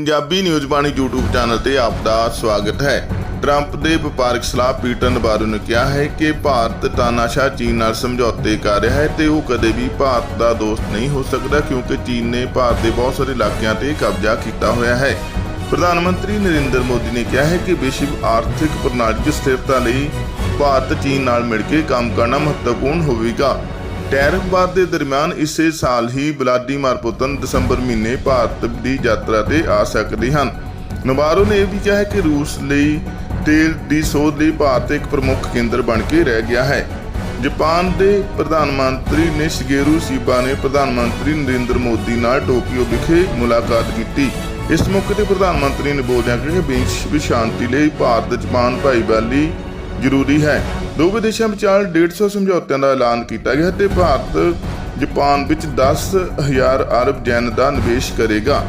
Punjabi news Bani YouTube channel ਤੇ ਆਪ ਦਾ ਸਵਾਗਤ ਹੈ। ਟਰੰਪ ਦੇ ਵਪਾਰਕ ਸਲਾਹ ਪੀਟਰ ਨਬਾਰੂ ਨੇ ਕਿਹਾ ਹੈ ਕਿ ਭਾਰਤ ਤਾਨਾਸ਼ਾਹ ਚੀਨ ਨਾਲ ਸਮਝੌਤੇ ਕਰ ਰਿਹਾ ਹੈ ਤੇ ਉਹ ਕਦੇ ਵੀ ਭਾਰਤ ਦਾ ਦੋਸਤ ਨਹੀਂ ਹੋ ਸਕਦਾ ਕਿਉਂਕਿ ਚੀਨ ਨੇ ਭਾਰਤ ਦੇ ਬਹੁਤ ਸਾਰੇ ਇਲਾਕਿਆਂ ਤੇ ਕਬਜ਼ਾ ਕੀਤਾ ਹੋਇਆ ਹੈ। ਪ੍ਰਧਾਨ ਮੰਤਰੀ ਨਰਿੰਦਰ ਮੋਦੀ ਨੇ ਕਿਹਾ ਹੈ ਕਿ ਵਿਸ਼ਵ ਆਰਥਿਕ ਪ੍ਰਣਾਲੀ 'ਚ ਸਥਿਰਤਾ ਲਈ ਭਾਰਤ ਚੀਨ ਨਾਲ ਮਿਲ ਕੇ ਕੰਮ ਕਰਨਾ ਮਹੱਤਵਪੂਰਨ ਹੋਵੇਗਾ। ਟੈਰਿਫ ਦੇ ਦਰਮਿਆਨ ਇਸੇ ਸਾਲ ਹੀ ਵਲਾਦੀਮੀਰ ਪੁਤਨ ਦਸੰਬਰ ਮਹੀਨੇ ਭਾਰਤ ਦੀ ਯਾਤਰਾ ਤੇ ਆ ਸਕਦੇ ਹਨ। ਨਵਾਰੋ ਨੇ ਇਹ ਵੀ ਕਿਹਾ ਕਿ ਰੂਸ ਲਈ ਤੇਲ ਦੀ ਸੋਧ ਲਈ ਭਾਰਤ ਇੱਕ ਪ੍ਰਮੁੱਖ ਕੇਂਦਰ ਬਣ ਕੇ ਰਹਿ ਗਿਆ ਹੈ। ਜਾਪਾਨ ਦੇ ਪ੍ਰਧਾਨ ਮੰਤਰੀ ਨੇ ਸ਼ਿਗੇਰੂ ਸ਼ੀਬਾ ਨੇ ਪ੍ਰਧਾਨ ਮੰਤਰੀ ਨਰਿੰਦਰ ਮੋਦੀ ਨਾਲ ਟੋਕੀਓ ਵਿਖੇ ਮੁਲਾਕਾਤ ਕੀਤੀ। ਇਸ ਮੌਕੇ ਤੇ ਪ੍ਰਧਾਨ ਮੰਤਰੀ ਨੇ ਬੋਲਦਿਆਂ ਕਿਹਾ ਕਿ ਵਿਸ਼ਵ ਸ਼ਾਂਤੀ ਲਈ ਭਾਰਤ ਜਾਪਾਨ ਭਾਈਵਾਲੀ ਜ਼ਰੂਰੀ ਹੈ। ਦੋਵੇਂ ਦੇਸ਼ਾਂ ਵਿਚਾਰ 150 ਸਮਝੌਤਿਆਂ ਦਾ ਐਲਾਨ ਕੀਤਾ ਗਿਆ ਤੇ ਭਾਰਤ ਜਾਪਾਨ ਵਿੱਚ 10000 ਅਰਬ ਜੈਨ ਦਾ ਨਿਵੇਸ਼ ਕਰੇਗਾ।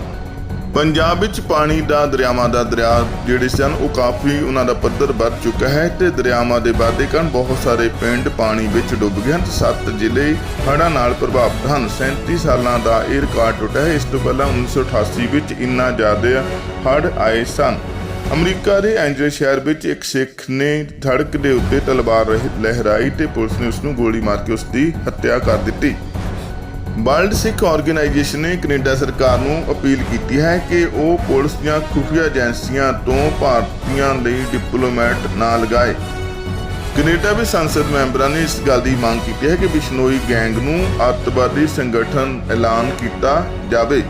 ਪੰਜਾਬ ਵਿੱਚ ਪਾਣੀ ਦਾ, ਦਰਿਆਵਾਂ ਦਾ ਦਰਿਆ ਜਿਹੜੇ ਸਨ, ਉਹ ਕਾਫੀ ਉਹਨਾਂ ਦਾ ਪੱਧਰ ਵੱਧ ਚੁੱਕਾ ਹੈ ਤੇ ਦਰਿਆਵਾਂ ਦੇ ਵਾਧੇ ਕਾਰਨ ਬਹੁਤ ਸਾਰੇ ਪਿੰਡ ਪਾਣੀ ਵਿੱਚ ਡੁੱਬ ਗਏ ਹਨ। ਤੇ ਸੱਤ ਜ਼ਿਲ੍ਹੇ ਹੜ੍ਹਾਂ ਨਾਲ ਪ੍ਰਭਾਵਿਤ ਹਨ। 37 ਸਾਲਾਂ ਦਾ ਇਹ ਰਿਕਾਰਡ ਟੁੱਟਾ ਹੈ। ਇਸ ਤੋਂ ਪਹਿਲਾਂ 1988 ਵਿੱਚ ਇੰਨਾ ਜ਼ਿਆਦਾ ਹੜ੍ਹ ਆਏ ਸਨ। ਅਮਰੀਕਾ ਦੇ ਐਂਜਲ ਸ਼ਹਿਰ ਵਿੱਚ ਇੱਕ ਸਿੱਖ ਨੇ ਸੜਕ ਦੇ ਉੱਤੇ ਤਲਵਾਰ ਰਹਿ- ਲਹਿਰਾਈ ਤੇ ਪੁਲਿਸ ਨੇ ਉਸ ਨੂੰ ਗੋਲੀ ਮਾਰ ਕੇ ਉਸ ਦੀ ਹੱਤਿਆ ਕਰ ਦਿੱਤੀ। ਵਰਲਡ ਸਿੱਖ ਆਰਗੇਨਾਈਜੇਸ਼ਨ ਨੇ ਕੈਨੇਡਾ ਸਰਕਾਰ ਨੂੰ ਅਪੀਲ ਕੀਤੀ ਹੈ ਕਿ ਉਹ ਪੁਲਿਸ ਦੀਆਂ ਖੁਫੀਆ ਏਜੰਸੀਆਂ ਤੋਂ ਭਾਰਤੀਆਂ ਲਈ ਡਿਪਲੋਮੈਟ ਨਾ ਲਗਾਏ। ਕੈਨੇਡਾ ਵਿੱਚ ਸੰਸਦ ਮੈਂਬਰਾਂ ਨੇ ਇਸ ਗੱਲ ਦੀ ਮੰਗ ਕੀਤੀ ਹੈ ਕਿ ਬਿਸ਼ਨੋਈ ਗੈਂਗ ਨੂੰ ਅੱਤਵਾਦੀ ਸੰਗਠਨ ਐਲਾਨ ਕੀਤਾ ਜਾਵੇ।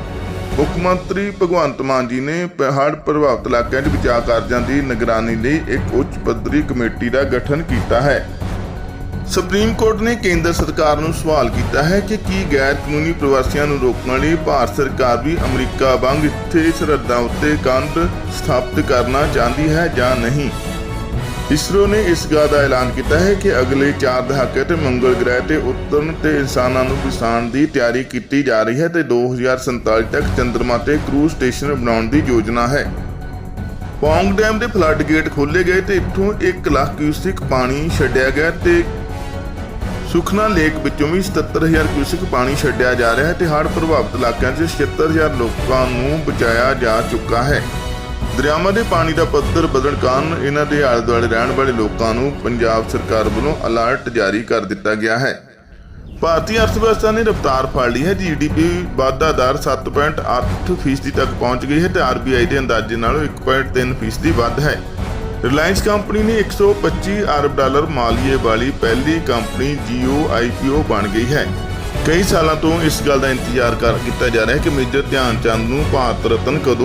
ਮੁੱਖ ਮੰਤਰੀ ਭਗਵੰਤ ਮਾਨ ਜੀ ਨੇ ਪਹਾੜ ਪ੍ਰਭਾਵਿਤ ਇਲਾਕਿਆਂ 'ਚ ਬਚਾਅ ਕਾਰਜਾਂ ਦੀ ਨਿਗਰਾਨੀ ਲਈ ਇੱਕ ਉੱਚ ਪੱਧਰੀ ਕਮੇਟੀ ਦਾ ਗਠਨ ਕੀਤਾ ਹੈ। ਸੁਪਰੀਮ ਕੋਰਟ ਨੇ ਕੇਂਦਰ ਸਰਕਾਰ ਨੂੰ ਸਵਾਲ ਕੀਤਾ ਹੈ ਕਿ ਕੀ ਗੈਰ ਕਾਨੂੰਨੀ ਪ੍ਰਵਾਸੀਆਂ ਨੂੰ ਰੋਕਣ ਲਈ ਭਾਰਤ ਸਰਕਾਰ ਵੀ ਅਮਰੀਕਾ ਵਾਂਗ ਇੱਥੇ ਸਰਹੱਦਾਂ ਉੱਤੇ ਕੰਧ ਸਥਾਪਿਤ ਕਰਨਾ ਚਾਹੁੰਦੀ ਹੈ ਜਾਂ ਨਹੀਂ। ਇਸਰੋ ਨੇ ਇਸ ਗੱਲ ਦਾ ਐਲਾਨ ਕੀਤਾ ਹੈ ਕਿ ਅਗਲੇ 4 ਦਹਾਕੇ ਤੇ ਮੰਗਲ ਗ੍ਰਹਿ ਤੇ ਉਤਰਨ ਤੇ ਇਨਸਾਨਾਂ ਨੂੰ ਵਿਸਾਉਣ ਦੀ ਤਿਆਰੀ ਕੀਤੀ ਜਾ ਰਹੀ ਹੈ ਤੇ 2047 ਤੱਕ ਚੰਦਰਮਾ ਤੇ ਕਰੂਜ਼ ਸਟੇਸ਼ਨ ਬਣਾਉਣ ਦੀ ਯੋਜਨਾ ਹੈ। ਪੌਂਗ ਡੈਮ ਦੇ ਫਲੱਡ ਗੇਟ ਖੋਲੇ ਗਏ ਤੇ ਇੱਥੋਂ 1 ਲੱਖ ਕਿਊਸਿਕ ਪਾਣੀ ਛੱਡਿਆ ਗਿਆ ਤੇ ਸੁਖਨਾ ਲੇਕ ਵਿੱਚੋਂ ਵੀ 77000 ਕਿਊਸਿਕ ਪਾਣੀ ਛੱਡਿਆ ਜਾ ਰਿਹਾ ਹੈ ਤੇ ਹੜ੍ਹ ਪ੍ਰਭਾਵਿਤ ਇਲਾਕਿਆਂ 'ਚ 76000 ਲੋਕਾਂ ਨੂੰ ਬਚਾਇਆ ਜਾ ਚੁੱਕਾ ਹੈ। ਦਰਿਆਵਾਂ ਦੇ ਪਾਣੀ ਦਾ ਪੱਧਰ ਵਧਣ ਕਾਰਨ ਇਹਨਾਂ ਦੇ ਆਲੇ ਦੁਆਲੇ ਰਹਿਣ ਵਾਲੇ ਲੋਕਾਂ ਨੂੰ ਪੰਜਾਬ ਸਰਕਾਰ ਵੱਲੋਂ ਅਲਰਟ ਜਾਰੀ ਕਰ ਦਿੱਤਾ ਗਿਆ ਹੈ। ਭਾਰਤੀ ਅਰਥਵਿਵਸਥਾ ਨੇ ਰਫ਼ਤਾਰ ਫੜ ਲਈ ਹੈ। ਜੀਡੀਪੀ ਵਾਧਾ ਦਰ 7.8% ਤੱਕ ਪਹੁੰਚ ਗਈ ਹੈ ਤੇ ਆਰਬੀਆਈ ਦੇ ਅੰਦਾਜ਼ੇ ਨਾਲੋਂ 1.3% ਫੀਸਦੀ ਵੱਧ ਹੈ। ਰਿਲਾਇੰਸ ਕੰਪਨੀ ਨੇ 125 ਅਰਬ ਡਾਲਰ ਮਾਲੀਏ ਵਾਲੀ ਪਹਿਲੀ ਕੰਪਨੀ ਜੀਓ ਆਈਪੀਓ ਬਣ ਗਈ ਹੈ। ਕਈ ਸਾਲਾਂ ਤੋਂ ਇਸ ਗੱਲ ਦਾ ਇੰਤਜ਼ਾਰ ਕਰ ਕੀਤਾ ਜਾ ਰਿਹਾ ਹੈ ਕਿ ਮੇਜਰ ਧਿਆਨ ਚੰਦ ਨੂੰ ਭਾਰਤ ਰਤਨ ਕਦੋਂ